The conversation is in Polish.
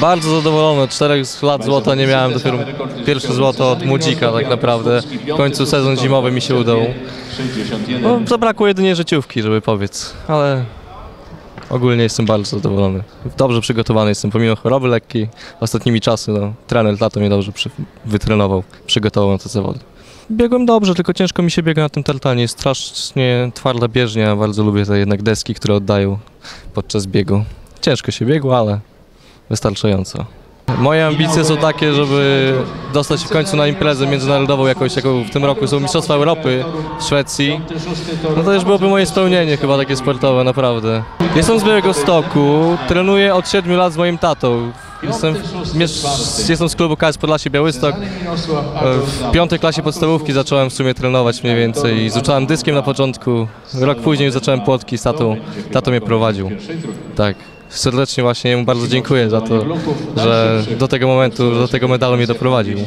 Bardzo zadowolony, czterech lat złota nie miałem, dopiero pierwsze złoto od młodzika tak naprawdę. W końcu sezon zimowy mi się udał. No, zabrakło jedynie życiówki, żeby powiedz, ale ogólnie jestem bardzo zadowolony. Dobrze przygotowany jestem, pomimo choroby lekkiej. Ostatnimi czasy no, trener lato mnie dobrze przy, wytrenował, przygotował na te zawody. Biegłem dobrze, tylko ciężko mi się biega na tym tartanie. Jest strasznie twarda bieżnia, bardzo lubię te jednak deski, które oddają podczas biegu. Ciężko się biegło, ale wystarczająco. Moje ambicje są takie, żeby dostać się w końcu na imprezę międzynarodową jakąś, jaką w tym roku są Mistrzostwa Europy w Szwecji. No to już byłoby moje spełnienie chyba takie sportowe, naprawdę. Jestem z Białego Stoku, trenuję od 7 lat z moim tatą. Jestem, jestem z klubu KS Podlasie Białystok. W piątej klasie podstawówki zacząłem w sumie trenować mniej więcej. i Zacząłem dyskiem na początku, rok później zacząłem płotki z tatą. Tato mnie prowadził. Tak. Serdecznie właśnie mu bardzo dziękuję za to, że do tego momentu, do tego medalu mnie doprowadził.